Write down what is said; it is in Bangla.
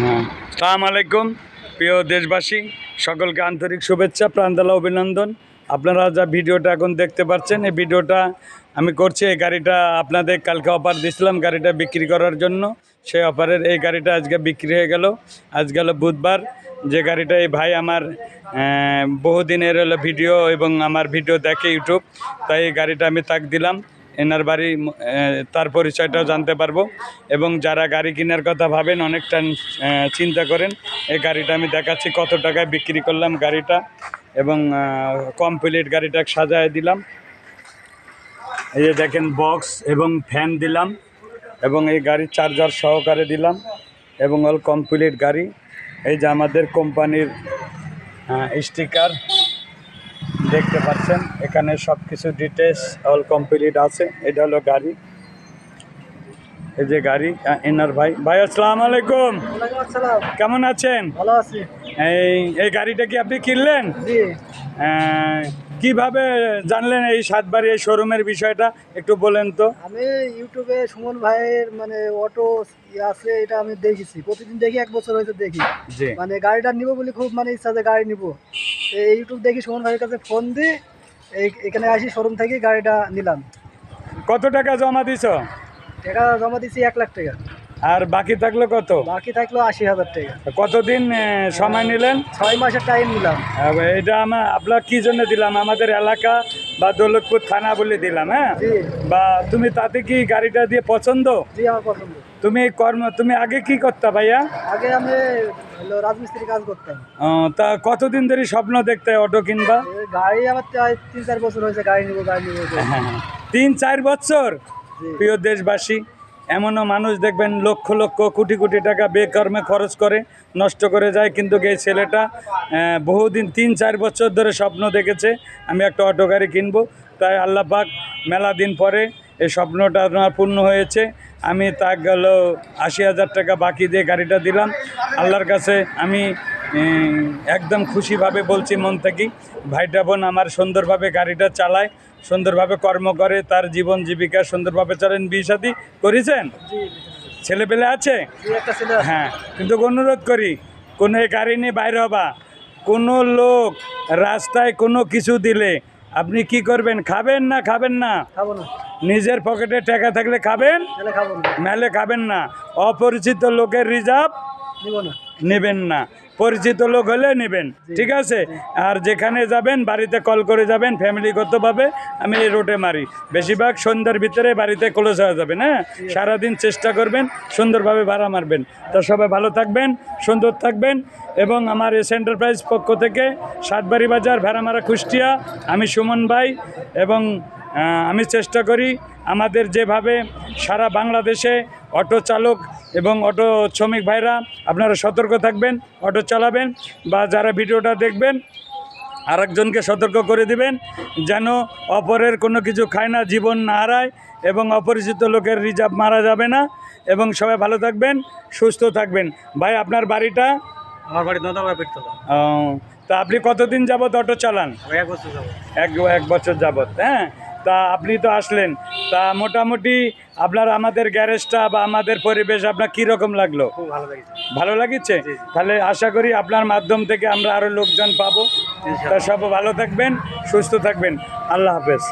হ্যাঁ। সালাম আলাইকুম, প্রিয় দেশবাসী, সকলকে আন্তরিক শুভেচ্ছা, প্রাণদালা অভিনন্দন। আপনারা যা ভিডিওটা এখন দেখতে পাচ্ছেন, এই ভিডিওটা আমি করছি, এই গাড়িটা আপনাদের কালকে অফার দিয়েছিলাম গাড়িটা বিক্রি করার জন্য। সেই অফারের এই গাড়িটা আজকে বিক্রি হয়ে গেল। আজ গেল বুধবার। যে গাড়িটা এই ভাই আমার বহুদিনের হলো ভিডিও এবং আমার ভিডিও দেখে ইউটিউব, তাই এই গাড়িটা আমি তাক দিলাম। এনার বাড়ি তার পরিচয়টাও জানতে পারব। এবং যারা গাড়ি কেনার কথা ভাবেন, অনেকটা চিন্তা করেন, এই গাড়িটা আমি দেখাচ্ছি, কত টাকায় বিক্রি করলাম গাড়িটা এবং কমপ্লিট গাড়িটা সাজায় দিলাম। এই যে দেখেন বক্স এবং ফ্যান দিলাম এবং এই গাড়ির চার্জার সহকারে দিলাম এবং অল কমপ্লিট গাড়ি। এই যে আমাদের কোম্পানির স্টিকার দেখতে পাচ্ছেন এখানে সব কিছু ডিটেলস অল কমপ্লিট আছে। এটা হলো গাড়ি। এই যে গাড়ি এনার ভাই। ভাই আসসালাম আলাইকুম। কেমন আছেন? ভালো আছি। এই এই গাড়িটা কি আপনি কিনলেন? কীভাবে জানলেন এই সাতবাড়ি এই শোরুমের বিষয়টা? একটু বলেন তো। আমি ইউটিউবে সুমন ভাইয়ের মানে অটো ইয়ে আছে এটা আমি দেখেছি। প্রতিদিন দেখি এক বছর হয়েছে দেখি। মানে গাড়িটা নিব বলে খুব মানে ইচ্ছা যে গাড়ি নিব। এই ইউটিউব দেখি সুমন ভাইয়ের কাছে ফোন দিই এই এখানে আসি শোরুম থেকে গাড়িটা নিলাম। কত টাকা জমা দিছ? টাকা জমা দিছি এক লাখ টাকা। আর বাকি থাকল কত? বাকি থাকল আশি হাজার টাকা। কতদিন সময় নিলেন? ছয় মাসের টাইম নিলাম। এটা আমার আপনার কি জন্য দিলাম? আমাদের এলাকা বা দৌলতপুর থানা বলে দিলাম হ্যাঁ? বা তুমি তাতে কি গাড়িটা দিয়ে পছন্দ? পছন্দ। তুমি কর্ম তুমি আগে কি করতা ভাইয়া? আগে আমি রাজমিস্ত্রি কাজ করতাম। তা কতদিন ধরে স্বপ্ন দেখতে অটো কিনবা? গাড়ি আমার তিন চার বছর হয়েছে গাড়ি নিবো গাড়ি নিবো। তিন চার বছর? প্রিয় দেশবাসী এমনও মানুষ দেখবেন লক্ষ লক্ষ কোটি কোটি টাকা বেকর্মে খরচ করে, নষ্ট করে যায়। কিন্তু এই ছেলেটা বহুদিন, তিন, চার বছর ধরে স্বপ্ন দেখেছে, আমি একটা অটো গাড়ি কিনবো। তাই আল্লাহ পাক মেলা দিন পরে এই স্বপ্নটা আমার পূর্ণ হয়েছে। আমি তা গেল আশি হাজার টাকা বাকি দিয়ে গাড়িটা দিলাম। আল্লাহর কাছে আমি একদম খুশিভাবে বলছি মন থেকে, ভাইটা বোন আমার সুন্দরভাবে গাড়িটা চালায়। সুন্দরভাবে কর্ম করে তার জীবন জীবিকা সুন্দরভাবে চলেন। বিয়ে সাথী করেছেন? ছেলেপেলে আছে। হ্যাঁ কিন্তু অনুরোধ করি কোনো গাড়ি নিয়ে বাইরে হবা। কোনো লোক রাস্তায় কোনো কিছু দিলে আপনি কি করবেন? খাবেন না খাবেন না? নিজের পকেটে টাকা থাকলে খাবেন? মেলে খাবেন না। অপরিচিত লোকের রিজার্ভ নেবেন না। পরিচিত লোক হলে নেবেন। ঠিক আছে? আর যেখানে যাবেন বাড়িতে কল করে যাবেন ফ্যামিলিগতভাবে আমি এই রোডে মারি। বেশিরভাগ সন্ধ্যার ভিতরে বাড়িতে ক্লোজ হয়ে যাবেন হ্যাঁ? সারাদিন চেষ্টা করবেন সুন্দরভাবে ভাড়া মারবেন। তো সবাই ভালো থাকবেন সুন্দর থাকবেন এবং আমার এস এন্টারপ্রাইজ পক্ষ থেকে সাতবাড়ি বাজার ভেড়ামারা কুষ্টিয়া আমি সুমন ভাই এবং আমি চেষ্টা করি আমাদের যেভাবে সারা বাংলাদেশে অটো চালক এবং অটো শ্রমিক ভাইরা আপনারা সতর্ক থাকবেন অটো চালাবেন বা যারা ভিডিওটা দেখবেন আরেকজনকে সতর্ক করে দিবেন যেন অপরের কোনো কিছু খায় না জীবন না হারায় এবং অপরিচিত লোকের রিজার্ভ মারা যাবে না এবং সবাই ভালো থাকবেন সুস্থ থাকবেন। ভাই আপনার বাড়িটা? আমার বাড়ি আহ, তা আপনি কতদিন যাবত অটো চালান? এক বছর এক এক বছর যাবত হ্যাঁ? তা আপনি তো আসলেন। তা মোটামুটি আপনার আমাদের গ্যারেজটা বা আমাদের পরিবেশ আপনার কীরকম লাগল? খুব ভালো লাগছে। ভালো লাগিচ্ছে তাহলে আশা করি আপনার মাধ্যম থেকে আমরা আরও লোকজন পাবো। তা সব ভালো থাকবেন সুস্থ থাকবেন। আল্লাহ হাফেজ।